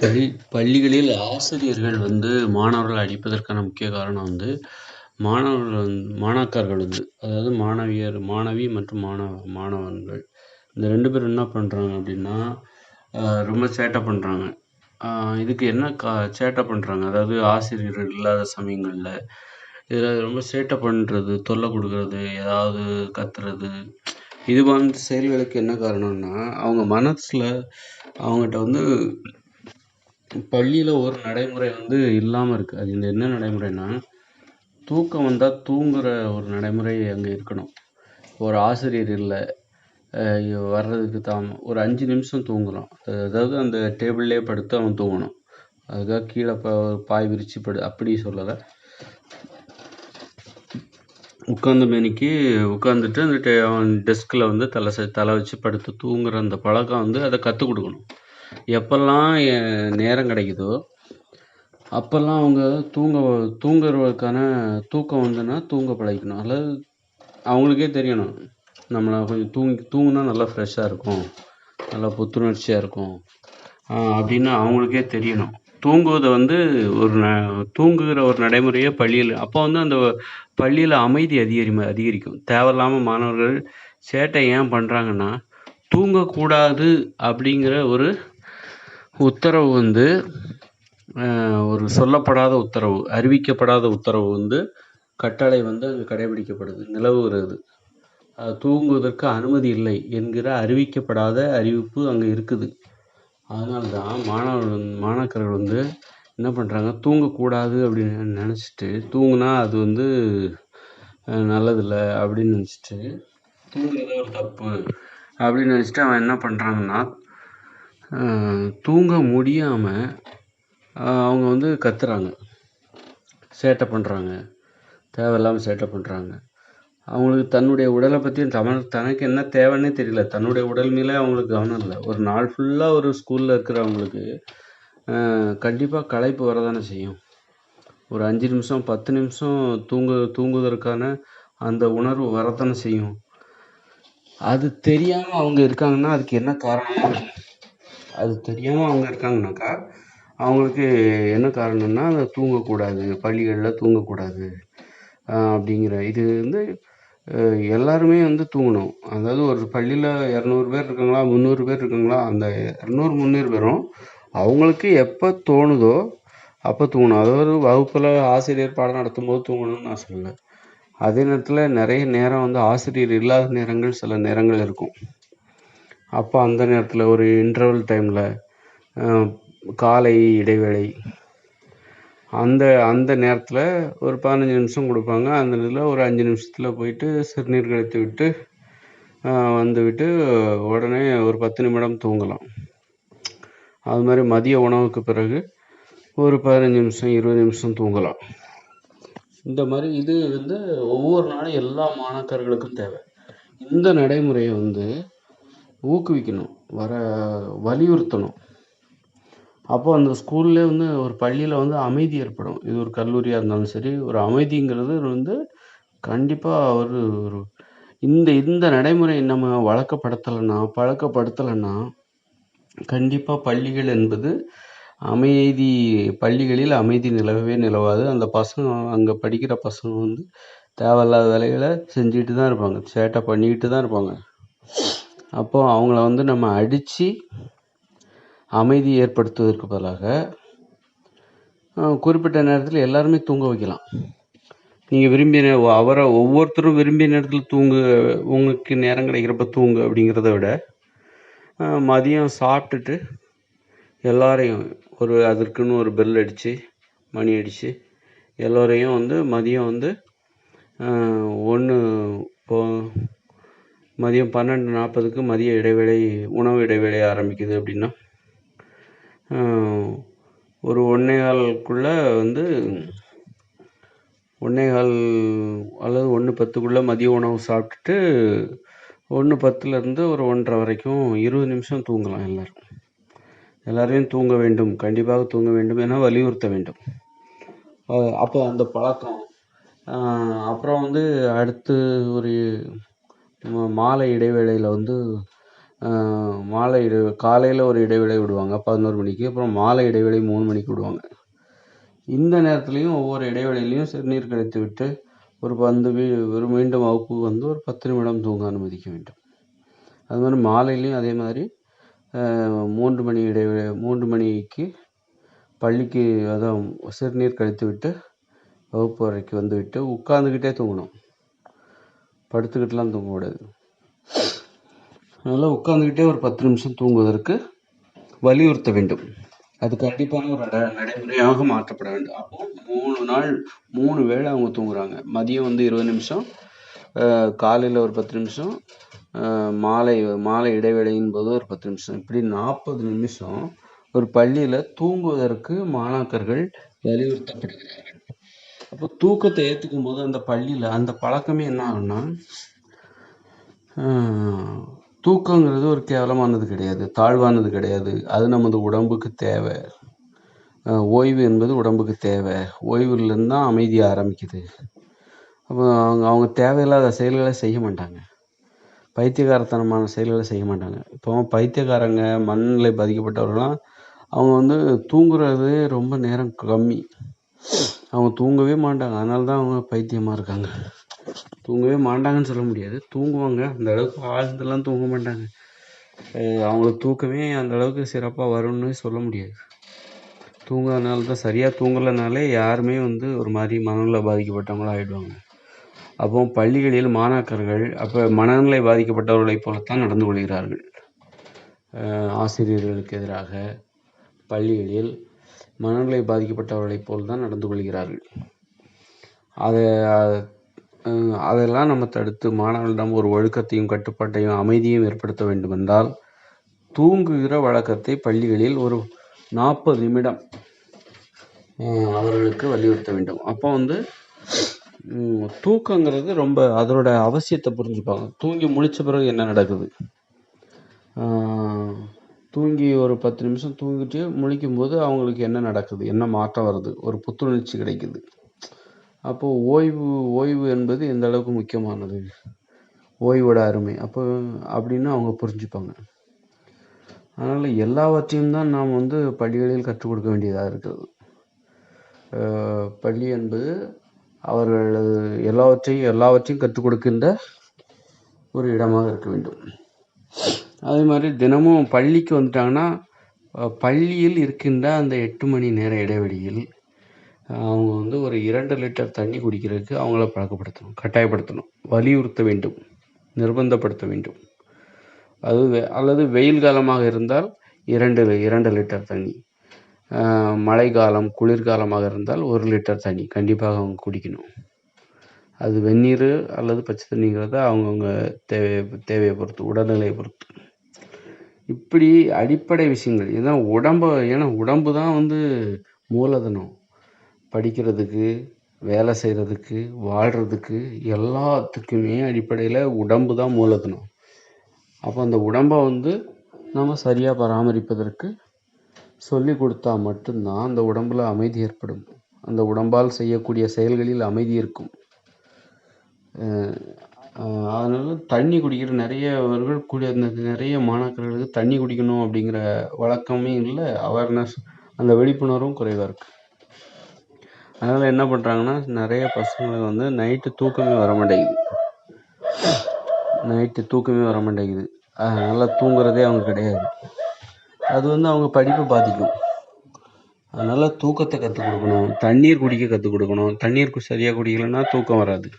பள்ளி பள்ளிகளில் ஆசிரியர்கள் வந்து மாணவர்களை அடிப்பதற்கான முக்கிய காரணம் வந்து மாணவர்கள் வந் மாணாக்கர்கள் வந்து அதாவது மாணவியர் மாணவி மற்றும் மாணவ மாணவன்கள். இந்த ரெண்டு பேரும் என்ன பண்ணுறாங்க அப்படின்னா ரொம்ப சேட்டை பண்ணுறாங்க இதுக்கு என்ன கா சேட்டை பண்ணுறாங்க அதாவது ஆசிரியர்கள் இல்லாத சமயங்களில் இதில் ரொம்ப சேட்டை பண்ணுறது தொல்லை கொடுக்குறது ஏதாவது கத்துறது. இது வந்து செயல்களுக்கு என்ன காரணம்னா அவங்க மனசில் அவங்ககிட்ட வந்து பள்ளியில் ஒரு நடைமுறை வந்து இல்லாமல் இருக்குது அது இந்த என்ன நடைமுறைனா தூக்கம் வந்தால் தூங்குகிற ஒரு நடைமுறை அங்கே இருக்கணும். ஒரு ஆசிரியர் இல்லை வர்றதுக்கு தாம ஒரு அஞ்சு நிமிஷம் தூங்கலாம் அதாவது அந்த டேபிள்லேயே படுத்து அவன் தூங்கணும். அதுக்காக கீழே ப பாய் விரித்து படு அப்படி சொல்லலை. உட்காந்த மேனிக்கு உட்காந்துட்டு அந்த டே அவன் டெஸ்கில் வந்து தலை ச தலை வச்சு படுத்து தூங்குற அந்த பழக்கம் வந்து அதை கற்றுக் கொடுக்கணும். எப்போல்லாம் நேரம் கிடைக்குதோ அப்போல்லாம் அவங்க தூங்க தூங்குறதுக்கான தூக்கம் வந்துன்னா தூங்க பழகிக்கணும். அதாவது அவங்களுக்கே தெரியணும். நம்மளை கொஞ்சம் தூங்கி தூங்கினா நல்லா ஃப்ரெஷ்ஷாக இருக்கும். நல்லா புத்துணர்ச்சியாக இருக்கும். அப்படின்னு அவங்களுக்கே தெரியணும். தூங்குவதை வந்து ஒரு ந தூங்குகிற ஒரு நடைமுறையே பள்ளியில் அப்போ வந்து அந்த பள்ளியில் அமைதி அதிகரி அதிகரிக்கும். தேவையில்லாமல் மாணவர்கள் சேட்டை ஏன் பண்ணுறாங்கன்னா தூங்கக்கூடாது அப்படிங்கிற ஒரு உத்தரவு வந்து ஒரு சொல்லப்படாத உத்தரவு அறிவிக்கப்படாத உத்தரவு வந்து கட்டளை வந்து அங்கே கடைபிடிக்கப்படுது நிலவுகிறது. தூங்குவதற்கு அனுமதி இல்லை என்கிற அறிவிக்கப்படாத அறிவிப்பு அங்கே இருக்குது. அதனால தான் மாணவர்கள் மாணாக்கர்கள் வந்து என்ன பண்ணுறாங்க தூங்கக்கூடாது அப்படின்னு நினச்சிட்டு தூங்குனா அது வந்து நல்லதில்லை அப்படின்னு நினச்சிட்டு தூங்குறது ஒரு தப்பு அப்படின்னு நினச்சிட்டு அவன் என்ன பண்ணுறாங்கன்னா தூங்க முடியாமல் அவங்க வந்து கத்துறாங்க. சேட்டை பண்ணுறாங்க தேவையில்லாமல் சேட்டை பண்ணுறாங்க அவங்களுக்கு தன்னுடைய உடலை பற்றி தம தனக்கு என்ன தேவைன்னே தெரியல. தன்னுடைய உடல் மேலே அவங்களுக்கு கவனம் இல்லை. ஒரு நாள் ஃபுல்லாக ஒரு ஸ்கூலில் இருக்கிறவங்களுக்கு கண்டிப்பாக களைப்பு வரதானே செய்யும். ஒரு அஞ்சு நிமிஷம் பத்து நிமிஷம் தூங்கு தூங்குவதற்கான அந்த உணர்வு வரத்தானே செய்யும். அது தெரியாமல் அவங்க இருக்காங்கன்னா அதுக்கு என்ன காரணம்? அது தெரியாமல் அவங்க இருக்காங்கனாக்கா அவங்களுக்கு என்ன காரணம்னா அதை தூங்கக்கூடாது பள்ளிகளில் தூங்கக்கூடாது அப்படிங்கிற இது வந்து எல்லாருமே வந்து தூங்கணும். அதாவது ஒரு பள்ளியில் இரநூறு பேர் இருக்காங்களா முந்நூறு பேர் இருக்காங்களா அந்த இரநூறு முந்நூறு பேரும் அவங்களுக்கு எப்போ தோணுதோ அப்போ தூங்கணும். அதாவது வகுப்பில் ஆசிரியர் பாடம் நடத்தும் போது தூங்கணும்னு நான் சொல்லலை. அதே நேரத்தில் நிறைய நேரம் வந்து ஆசிரியர் இல்லாத நேரங்கள் சில நேரங்கள் இருக்கும். அப்போ அந்த நேரத்தில் ஒரு இன்டர்வல் டைமில் காலை இடைவேளை. அந்த அந்த நேரத்தில் ஒரு பதினஞ்சு நிமிஷம் கொடுப்பாங்க. அந்த நேரத்தில் ஒரு அஞ்சு நிமிஷத்தில் போயிட்டு சிறுநீர் கழித்து விட்டு வந்துவிட்டு உடனே ஒரு பத்து நிமிடம் தூங்கலாம். அது மாதிரி மதிய உணவுக்கு பிறகு ஒரு பதினஞ்சு நிமிஷம் இருபது நிமிஷம் தூங்கலாம். இந்த மாதிரி இது வந்து ஒவ்வொரு நாளும் எல்லா மாணாக்கர்களுக்கும் தேவை. இந்த நடைமுறையை வந்து ஊக்குவிக்கணும் வர வலியுறுத்தணும். அப்போ அந்த ஸ்கூல்லே வந்து ஒரு பள்ளியில் வந்து அமைதி ஏற்படும். இது ஒரு கல்லூரியாக இருந்தாலும் சரி ஒரு அமைதிங்கிறது வந்து கண்டிப்பாக ஒரு ஒரு இந்த இந்த நடைமுறை நம்ம வழக்கப்படுத்தலைன்னா பழக்கப்படுத்தலைன்னா கண்டிப்பாக பள்ளிகள் என்பது அமைதி பள்ளிகளில் அமைதி நிலவவே நிலவாது. அந்த பசங்க அங்கே படிக்கிற பசங்க வந்து தேவையில்லாத வேலைகளை செஞ்சுக்கிட்டு தான் இருப்பாங்க. சேட்டை பண்ணிக்கிட்டு தான் இருப்பாங்க. அப்போது அவங்கள வந்து நம்ம அடித்து அமைதி ஏற்படுத்துவதற்கு பதிலாக குறிப்பிட்ட நேரத்தில் எல்லாருமே தூங்க வைக்கலாம். நீங்கள் விரும்பிய அவரை ஒவ்வொருத்தரும் விரும்பிய நேரத்தில் தூங்கு உங்களுக்கு நேரம் கிடைக்கிறப்ப தூங்கு அப்படிங்கிறத விட மதியம் சாப்பிட்டுட்டு எல்லாரையும் ஒரு அதற்குன்னு ஒரு பெல் அடித்து மணி அடித்து எல்லோரையும் வந்து மதியம் வந்து ஒன்று இப்போ மதியம் பன்னெண்டு நாற்பதுக்கு மதிய இடைவேளை உணவு இடைவேளை ஆரம்பிக்குது அப்படின்னா ஒரு ஒன்றே கால்குள்ளே வந்து ஒன்றே கால் அல்லது ஒன்று பத்துக்குள்ளே மதிய உணவு சாப்பிட்டுட்டு ஒன்று பத்துலேருந்து ஒரு ஒன்றரை வரைக்கும் இருபது நிமிஷம் தூங்கலாம் எல்லோரும். எல்லோரையும் தூங்க வேண்டும் கண்டிப்பாக தூங்க வேண்டும் என வலியுறுத்த வேண்டும். அப்போ அந்த பழக்கம். அப்புறம் வந்து அடுத்து ஒரு மாலை இடைவேளையில் வந்து மாலை இடை காலையில் ஒரு இடைவேளை விடுவாங்க பதினோரு மணிக்கு அப்புறம் மாலை இடைவேளை மூணு மணிக்கு விடுவாங்க. இந்த நேரத்துலையும் ஒவ்வொரு இடைவேளையிலையும் சிறுநீர் கழித்து விட்டு ஒரு பந்து வீ ஒரு மீண்டும் வகுப்புக்கு வந்து ஒரு பத்து நிமிடம் தூங்க அனுமதிக்க வேண்டும். அது மாதிரி மாலையிலையும் அதே மாதிரி மூன்று மணி இடைவே மூன்று மணிக்கு பள்ளிக்கு அதான் சிறுநீர் கழித்து விட்டு வகுப்பு அறைக்கு வந்து விட்டு உட்காந்துக்கிட்டே தூங்கணும். படுத்துக்கிட்டுலாம் தூங்கக்கூடாது அதனால் உட்காந்துக்கிட்டே ஒரு பத்து நிமிஷம் தூங்குவதற்கு வலியுறுத்த வேண்டும். அது கண்டிப்பான ஒரு நடைமுறையாக மாற்றப்பட வேண்டும். அப்போ மூணு நாள் மூணு வேளை அவங்க தூங்குறாங்க. மதியம் வந்து இருபது நிமிஷம் காலையில் ஒரு பத்து நிமிஷம் மாலை மாலை இடைவேளையின் போது ஒரு பத்து நிமிஷம். இப்படி நாற்பது நிமிஷம் ஒரு பள்ளியில் தூங்குவதற்கு மாணாக்கர்கள் வலியுறுத்தப்படுகிறார்கள். அப்போ தூக்கத்தை ஏற்றுக்கும் போது அந்த பள்ளியில் அந்த பழக்கமே என்ன ஆகும்னா தூக்கங்கிறது ஒரு கேவலமானது கிடையாது தாழ்வானது கிடையாது. அது நமது உடம்புக்கு தேவை. ஓய்வு என்பது உடம்புக்கு தேவை. ஓய்வுலேருந்து தான் அமைதி ஆரம்பிக்குது. அப்போ அவங்க அவங்க தேவையில்லாத செயல்களை செய்ய மாட்டாங்க. பைத்தியகாரத்தனமான செயல்களை செய்ய மாட்டாங்க. இப்போ பைத்தியக்காரங்க மண்ணில் பாதிக்கப்பட்டவர்கள்லாம் அவங்க வந்து தூங்குறது ரொம்ப நேரம் கம்மி. அவங்க தூங்கவே மாட்டாங்க. அதனால தான் அவங்க பைத்தியமாக இருக்காங்க. தூங்கவே மாட்டாங்கன்னு சொல்ல முடியாது. தூங்குவாங்க. அந்த அளவுக்கு ஆழ்ந்தெல்லாம் தூங்க மாட்டாங்க. அவங்களுக்கு தூக்கமே அந்த அளவுக்கு சிறப்பாக வரும்னு சொல்ல முடியாது. தூங்காதனால தான் சரியாக தூங்கலைனாலே யாருமே வந்து ஒரு மாதிரி மனநிலை பாதிக்கப்பட்டவங்களாக ஆகிடுவாங்க அப்போ பள்ளிகளில் மாணாக்கர்கள் அப்போ மனநிலை பாதிக்கப்பட்டவர்களைப் போலத்தான் நடந்து கொள்கிறார்கள். ஆசிரியர்களுக்கு எதிராக பள்ளிகளில் மனநிலை பாதிக்கப்பட்டவர்களைப் போல் தான் நடந்து கொள்கிறார்கள். அதை அதெல்லாம் நம்ம தடுத்து மாணவர்களிடம் ஒரு ஒழுக்கத்தையும் கட்டுப்பாட்டையும் அமைதியும் ஏற்படுத்த வேண்டுமென்றால் தூங்குகிற வழக்கத்தை பள்ளிகளில் ஒரு நாற்பது நிமிடம் அவர்களுக்கு வலியுறுத்த வேண்டும். அப்போ வந்து தூக்கங்கிறது ரொம்ப அதனோட அவசியத்தை புரிஞ்சுப்பாங்க. தூங்கி முழிச்ச பிறகு என்ன நடக்குது? தூங்கி ஒரு பத்து நிமிஷம் தூங்கிட்டு முழிக்கும் போது அவங்களுக்கு என்ன நடக்குது? என்ன மாற்றம் வருது? ஒரு புத்துணர்ச்சி கிடைக்குது. அப்போது ஓய்வு ஓய்வு என்பது எந்த அளவுக்கு முக்கியமானது? ஓய்வோட அருமை. அப்போ அப்படின்னு அவங்க புரிஞ்சுப்பாங்க. அதனால் எல்லாவற்றையும் தான் நாம் வந்து பள்ளிகளில் கற்றுக் கொடுக்க வேண்டியதாக இருக்கிறது. பள்ளி என்பது அவர்கள் எல்லாவற்றையும் எல்லாவற்றையும் கற்றுக் கொடுக்கின்ற ஒரு இடமாக இருக்க வேண்டும். அதே மாதிரி தினமும் பள்ளிக்கு வந்துட்டாங்கன்னா பள்ளியில் இருக்கின்ற அந்த எட்டு மணி நேர இடைவெளியில் அவங்க வந்து ஒரு இரண்டு லிட்டர் தண்ணி குடிக்கிறதுக்கு அவங்கள பழக்கப்படுத்தணும் கட்டாயப்படுத்தணும் வலியுறுத்த வேண்டும் நிர்பந்தப்படுத்த வேண்டும். அது அல்லது வெயில் காலமாக இருந்தால் இரண்டு இரண்டு லிட்டர் தண்ணி மழை காலம் குளிர்காலமாக இருந்தால் ஒரு லிட்டர் தண்ணி கண்டிப்பாக அவங்க குடிக்கணும். அது வெந்நீர் அல்லது பச்சை தண்ணிங்கிறத அவங்கவுங்க தேவையை தேவையை பொறுத்து உடல்நிலையை பொறுத்து. இப்படி அடிப்படை விஷயங்கள். இதுதான் உடம்பை ஏன்னா உடம்பு தான் வந்து மூலதனம். படிக்கிறதுக்கு வேலை செய்கிறதுக்கு வாழ்கிறதுக்கு எல்லாத்துக்குமே அடிப்படையில் உடம்பு தான் மூலதனம். அப்போ அந்த உடம்பை வந்து நம்ம சரியாக பராமரிப்பதற்கு சொல்லி கொடுத்தா மட்டும்தான் அந்த உடம்பில் அமைதி ஏற்படும். அந்த உடம்பால் செய்யக்கூடிய செயல்களில் அமைதி இருக்கும். அதனால் தண்ணி குடிக்கிற நிறையவர்கள் கூடிய நிறைய மாணாக்கர்களுக்கு தண்ணி குடிக்கணும் அப்படிங்கிற வழக்கமே இல்லை. அவேர்னஸ் அந்த விழிப்புணர்வும் குறைவாக இருக்குது அதனால் என்ன பண்ணுறாங்கன்னா நிறைய பசங்களுக்கு வந்து நைட்டு தூக்கமே வர மாட்டேங்குது. நைட்டு தூக்கமே வர மாட்டேங்குது. அதனால் தூங்குறதே அவங்க கிடையாது. அது வந்து அவங்க படிப்பை பாதிக்கும். அதனால் தூக்கத்தை கற்றுக் கொடுக்கணும். தண்ணீர் குடிக்க கற்றுக் கொடுக்கணும். தண்ணீர் சரியாக குடிக்கலைன்னா தூக்கம் வராது.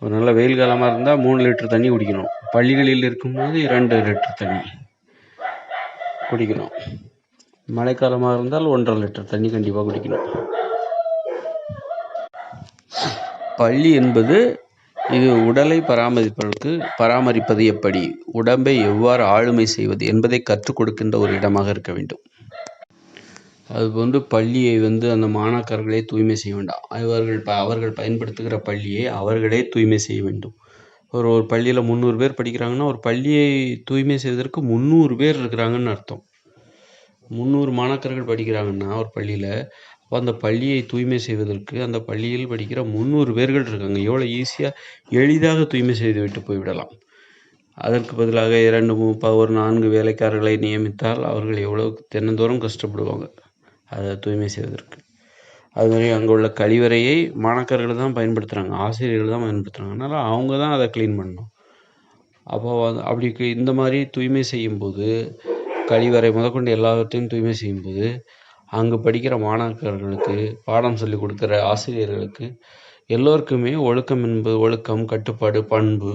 ஒரு நல்ல வெயில் காலமாக இருந்தால் மூணு லிட்டர் தண்ணி குடிக்கணும். பள்ளிகளில் இருக்கும்போது இரண்டு லிட்டர் தண்ணி குடிக்கணும். மழைக்காலமாக இருந்தால் ஒன்றரை லிட்டர் தண்ணி கண்டிப்பாக குடிக்கணும். பள்ளி என்பது இது உடலை பராமரிப்பதற்கு பராமரிப்பது எப்படி? உடம்பை எவ்வாறு ஆளுமை செய்வது என்பதை கற்றுக் கொடுக்கின்ற ஒரு இடமாக இருக்க வேண்டும். அது வந்து பள்ளியை வந்து அந்த மாணாக்கர்களே தூய்மை செய்ய வேண்டாம். அவர்கள் ப அவர்கள் பயன்படுத்துகிற பள்ளியை அவர்களே தூய்மை செய்ய வேண்டும். ஒரு ஒரு பள்ளியில் முந்நூறு பேர் படிக்கிறாங்கன்னா ஒரு பள்ளியை தூய்மை செய்வதற்கு முந்நூறு பேர் இருக்கிறாங்கன்னு அர்த்தம். முந்நூறு மாணாக்கர்கள் படிக்கிறாங்கன்னா ஒரு பள்ளியில் அப்போ அந்த பள்ளியை தூய்மை செய்வதற்கு அந்த பள்ளியில் படிக்கிற முந்நூறு பேர்கள் இருக்காங்க. எவ்வளோ ஈஸியாக எளிதாக தூய்மை செய்து விட்டு போய்விடலாம் அதற்கு பதிலாக இரண்டு ப ஒரு நான்கு வேலைக்காரர்களை நியமித்தால் அவர்கள் எவ்வளோ தினந்தோறும் கஷ்டப்படுவாங்க. அதை தூய்மை செய்வதற்கு. அதுமாதிரி அங்கே உள்ள கழிவறையை மாணாக்கர்கள் தான் பயன்படுத்துகிறாங்க ஆசிரியர்கள் தான் பயன்படுத்துகிறாங்க அதனால் அவங்க தான் அதை க்ளீன் பண்ணணும். அப்போ வந்து அப்படி இந்த மாதிரி தூய்மை செய்யும்போது கழிவறை முதற்கொண்டு எல்லாத்தையும் தூய்மை செய்யும்போது அங்கே படிக்கிற மாணாக்கர்களுக்கு பாடம் சொல்லி கொடுக்குற ஆசிரியர்களுக்கு எல்லோருக்குமே ஒழுக்கம் என்பது ஒழுக்கம் கட்டுப்பாடு பண்பு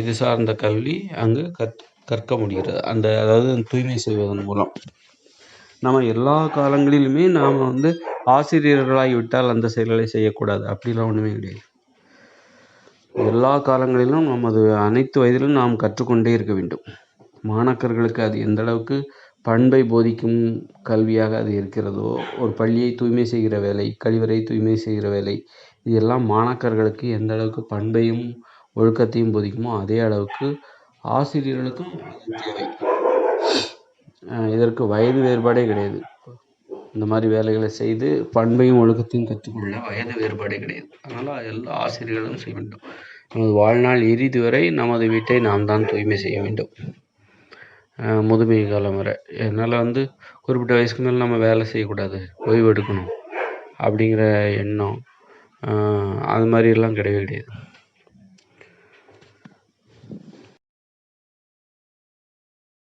இது சார்ந்த கல்வி அங்கு கற் கற்க முடிகிறது. அந்த அதாவது தூய்மை செய்வதன் மூலம். நம்ம எல்லா காலங்களிலுமே நாம் வந்து ஆசிரியர்களாகிவிட்டால் அந்த செயல்களை செய்யக்கூடாது. அப்படிலாம் ஒன்றுமே கிடையாது. எல்லா காலங்களிலும் நமது அனைத்து வயதிலும் நாம் கற்றுக்கொண்டே இருக்க வேண்டும். மாணாக்கர்களுக்கு அது எந்த அளவுக்கு பண்பை போதிக்கும் கல்வியாக அது இருக்கிறதோ ஒரு பள்ளியை தூய்மை செய்கிற வேலை கழிவறை தூய்மை செய்கிற வேலை இது எல்லாம் மாணாக்கர்களுக்கு எந்த அளவுக்கு பண்பையும் ஒழுக்கத்தையும் போதிக்குமோ அதே அளவுக்கு ஆசிரியர்களுக்கும் தேவை. இதற்கு வயது வேறுபாடே கிடையாது. இந்த மாதிரி வேலைகளை செய்து பண்பையும் ஒழுக்கத்தையும் கற்றுக்கொள்ள வயது வேறுபாடே கிடையாது. அதனால் எல்லா ஆசிரியர்களும் செய்ய வேண்டும். நமது வாழ்நாள் இறுதி வரை நமது வீட்டை நாம் தான் தூய்மை செய்ய வேண்டும். முதுமை காலம் வரை. அதனால் வந்து குறிப்பிட்ட வயசுக்கு மேலே நம்ம வேலை செய்யக்கூடாது. ஓய்வு எடுக்கணும் அப்படிங்கிற எண்ணம் அது மாதிரிலாம் கிடையவே கிடையாது.